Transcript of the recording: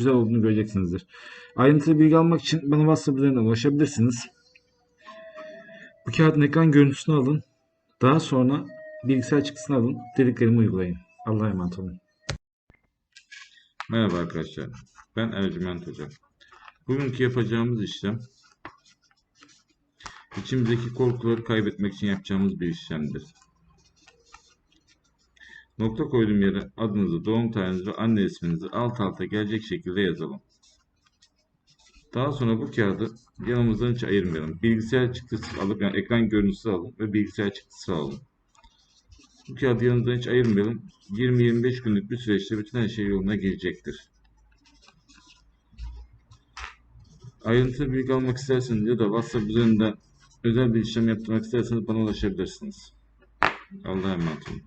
güzel olduğunu göreceksinizdir. Ayrıntılı bilgi almak için bana WhatsApp üzerinden ulaşabilirsiniz. Bu kağıdın ekran görüntüsünü alın. Daha sonra bilgisayar çıktısını alın. Dediklerimi uygulayın. Allah'a emanet olun. Merhaba arkadaşlar. Ben Ercüment Hoca. Bugünkü yapacağımız işlem içimizdeki korkuları kaybetmek için yapacağımız bir işlemdir. Nokta koyduğum yere adınızı, doğum tarihinizi ve anne isminizi alt alta gelecek şekilde yazalım. Daha sonra bu kağıdı yanımızdan hiç ayırmayalım. Bilgisayar çıktısı alıp yani ekran görüntüsü alın ve bilgisayar çıktısı alın. Bu kağıdı yanımızdan hiç ayırmayalım. 20-25 günlük bir süreçte bütün her şey yoluna girecektir. Ayrıntılı bilgi almak isterseniz ya da WhatsApp üzerinden özel bir işlem yaptırmak isterseniz bana ulaşabilirsiniz. Allah'a emanet olun.